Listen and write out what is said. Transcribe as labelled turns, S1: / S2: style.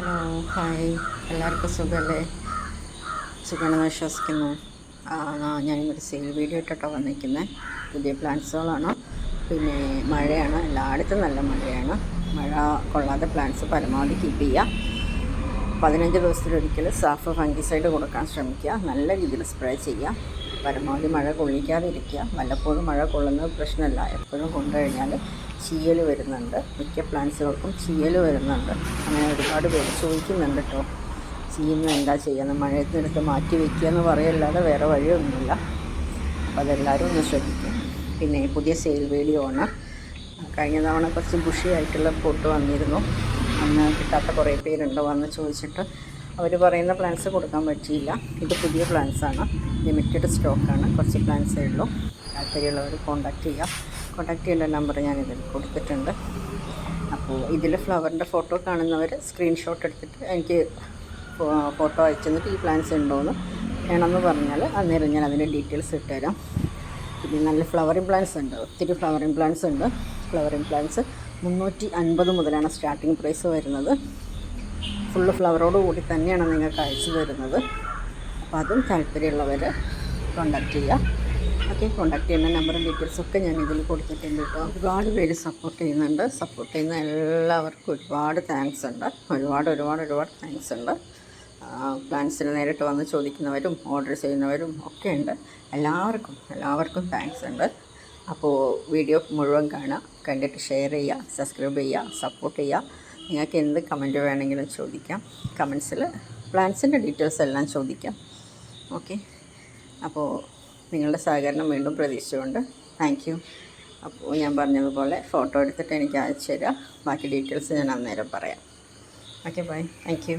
S1: Hello hi. എല്ലാവർക്കും സുഖമല്ലേ സുഖമാണെന്ന് വിശ്വസിക്കുന്നു. ഞാനിങ്ങോട്ട് സെയിൽ വീഡിയോ ഇട്ടിട്ടോ വന്നിരിക്കുന്നത് പുതിയ പ്ലാന്റ്സുകളാണ് പിന്നെ മഴയാണ്. എല്ലായിടത്തും നല്ല മഴയാണ്. മഴ കൊള്ളാതെ പ്ലാന്റ്സ് പരമാവധി കീപ്പ് ചെയ്യുക പതിനഞ്ച് ദിവസത്തിലൊരിക്കൽ സാഫ് ഫംഗിസൈഡ് കൊടുക്കാൻ ശ്രമിക്കുക. നല്ല രീതിയിൽ സ്പ്രേ ചെയ്യുക. പരമാവധി മഴ കൊള്ളിക്കാതിരിക്കുക. വല്ലപ്പോഴും മഴ കൊള്ളുന്നത് പ്രശ്നമല്ല. എപ്പോഴും കൊണ്ടു കഴിഞ്ഞാൽ ചീയൽ വരുന്നുണ്ട്. മിക്ക പ്ലാന്റ്സുകൾക്കും ചീയൽ വരുന്നുണ്ട്. അങ്ങനെ ഒരുപാട് പേര് ചോദിക്കുന്നുണ്ട് കേട്ടോ ചീയുന്ന എന്താ ചെയ്യുന്നത്? മഴയത്തിനെടുത്ത് മാറ്റി വയ്ക്കുക എന്ന് പറയല്ലാതെ വേറെ വഴിയൊന്നുമില്ല. അപ്പോൾ അതെല്ലാവരും ഒന്ന് ശ്രദ്ധിക്കും. പിന്നെ പുതിയ സെയിൽ വീഡിയോ കഴിഞ്ഞ തവണ കുറച്ച് ബുഷിയായിട്ടുള്ള പൊട്ട് വന്നിരുന്നു. അന്ന് കിട്ടാത്ത കുറേ പേരുണ്ട് വന്ന് ചോദിച്ചിട്ട് അവർ പറയുന്ന പ്ലാൻസ് കൊടുക്കാൻ പറ്റിയില്ല. ഇത് പുതിയ പ്ലാൻസാണ് ലിമിറ്റഡ് സ്റ്റോക്കാണ് കുറച്ച് പ്ലാൻസേ ഉള്ളൂ. താല്പര്യമുള്ളവർ കോൺടാക്റ്റ് ചെയ്യാം. കോൺടാക്റ്റ് ചെയ്യേണ്ട നമ്പർ ഞാൻ ഇതിൽ കൊടുത്തിട്ടുണ്ട്. അപ്പോൾ ഇതിൽ ഫ്ലവറിന്റെ ഫോട്ടോ കാണുന്നവർ സ്ക്രീൻഷോട്ട് എടുത്തിട്ട് എനിക്ക് ഫോട്ടോ അയച്ചു തന്നിട്ട് ഈ പ്ലാൻസ് ഉണ്ടോയെന്ന് വേണമെന്ന് പറഞ്ഞാൽ അന്നേരം ഞാൻ അതിന്റെ ഡീറ്റെയിൽസ് ഇട്ടുതരാം. പിന്നെ നല്ല ഫ്ലവറിംഗ് പ്ലാൻസ് ഉണ്ട്. ഒത്തിരി ഫ്ലവറിംഗ് പ്ലാൻസ് ഉണ്ട്. ഫ്ലവറിംഗ് പ്ലാൻസ് മുന്നൂറ്റി അൻപത് മുതലാണ് സ്റ്റാർട്ടിങ് പ്രൈസ് വരുന്നത്. ഫുള്ള് ഫ്ലവറോട് കൂടി തന്നെയാണ് നിങ്ങൾക്ക് അയച്ചു തരുന്നത്. അപ്പോൾ അതും താല്പര്യമുള്ളവർ കോണ്ടാക്ട് ചെയ്യുക ഓക്കെ കോണ്ടാക്ട് ചെയ്യുന്ന നമ്പറും ഡീറ്റെയിൽസും ഒക്കെ ഞാൻ ഇതിൽ കൊടുത്തിട്ടുണ്ട് കേട്ടോ. ഒരുപാട് പേര് സപ്പോർട്ട് ചെയ്യുന്നുണ്ട്. സപ്പോർട്ട് ചെയ്യുന്ന എല്ലാവർക്കും ഒരുപാട് താങ്ക്സ് ഉണ്ട്. ഒരുപാട് ഒരുപാട് ഒരുപാട് താങ്ക്സ് ഉണ്ട്. പ്ലാൻസിന് നേരിട്ട് വന്ന് ചോദിക്കുന്നവരും ഓർഡർ ചെയ്യുന്നവരും ഒക്കെ ഉണ്ട്. എല്ലാവർക്കും എല്ലാവർക്കും താങ്ക്സ് ഉണ്ട്. അപ്പോൾ വീഡിയോ മുഴുവൻ കാണുക കണ്ടിട്ട് ഷെയർ ചെയ്യുക സബ്സ്ക്രൈബ് ചെയ്യുക സപ്പോർട്ട് ചെയ്യുക. നിങ്ങൾക്ക് എന്ത് കമന്റ് വേണമെങ്കിലും ചോദിക്കാം. കമൻസിൽ പ്ലാൻസിന്റെ ഡീറ്റെയിൽസ് എല്ലാം ചോദിക്കാം. ഓക്കെ അപ്പോൾ നിങ്ങളുടെ സഹകരണം വീണ്ടും പ്രതീക്ഷിച്ചുകൊണ്ട് താങ്ക് യു അപ്പോൾ ഞാൻ പറഞ്ഞതുപോലെ ഫോട്ടോ എടുത്തിട്ട് എനിക്ക് അയച്ചു തരാം ബാക്കി ഡീറ്റെയിൽസ് ഞാൻ അന്നേരം പറയാം. Okay bye thank you